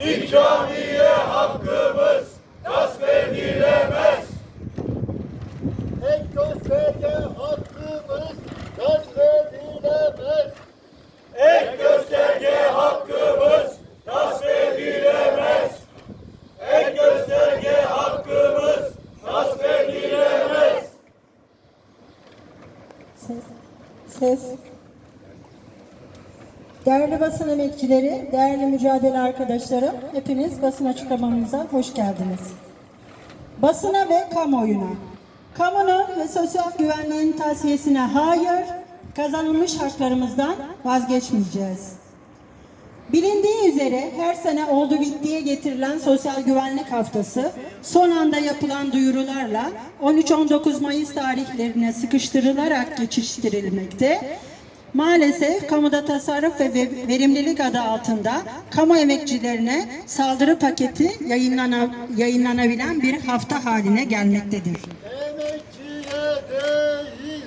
İkramiye hakkımız gasp edilemez. Ek gösterge hakkımız gasp edilemez. Ek gösterge hakkımız gasp edilemez. Ek gösterge hakkımız gasp edilemez. Ses. Ses. Değerli basın emekçileri, değerli mücadele arkadaşlarım, hepiniz basın açıklamamıza hoş geldiniz. Basına ve kamuoyuna, kamunun ve sosyal güvenliğin tavsiyesine hayır, kazanılmış haklarımızdan vazgeçmeyeceğiz. Bilindiği üzere her sene oldu bittiye getirilen Sosyal Güvenlik Haftası son anda yapılan duyurularla 13-19 Mayıs tarihlerine sıkıştırılarak geçiştirilmekte. Maalesef kamuda tasarruf ve ve- verimlilik adı altında kamu emekçilerine saldırı paketi yayınlana, yayınlanabilen bir hafta haline gelmektedir. Emekçiye değil,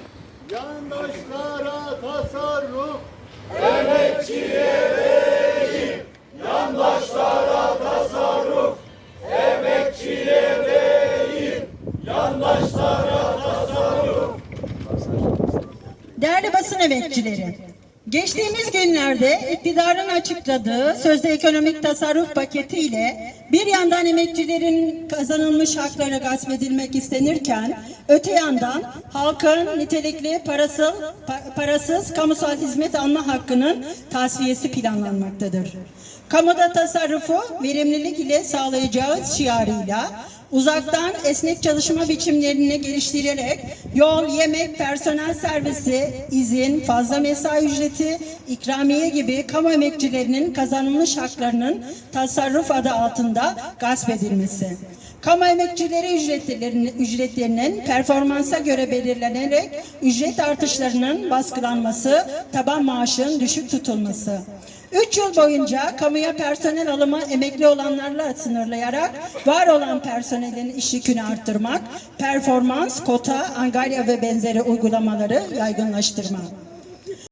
yandaşlara tasarruf. Yandaşlara tasarruf. Emekçiye değil, yandaşlara tasarruf. Değerli basın emekçileri, geçtiğimiz günlerde iktidarın açıkladığı sözde ekonomik tasarruf paketiyle bir yandan emekçilerin kazanılmış hakları gasp edilmek istenirken öte yandan halkın nitelikli parasız, pa- parasız kamusal hizmet alma hakkının tasfiyesi planlanmaktadır. Kamuda tasarrufu verimlilik ile sağlayacağız şiarıyla uzaktan esnek çalışma biçimlerini geliştirerek yol, yemek, personel servisi, izin, fazla mesai ücreti, ikramiye gibi kamu emekçilerinin kazanılmış haklarının tasarruf adı altında gasp edilmesi. Kamu emekçileri ücretlerinin, ücretlerinin performansa göre belirlenerek ücret artışlarının baskılanması, taban maaşın düşük tutulması. 3 yıl boyunca kamuya personel alımı emekli olanlarla sınırlayarak var olan personelin iş yükünü arttırmak, performans, kota, angarya ve benzeri uygulamaları yaygınlaştırmak.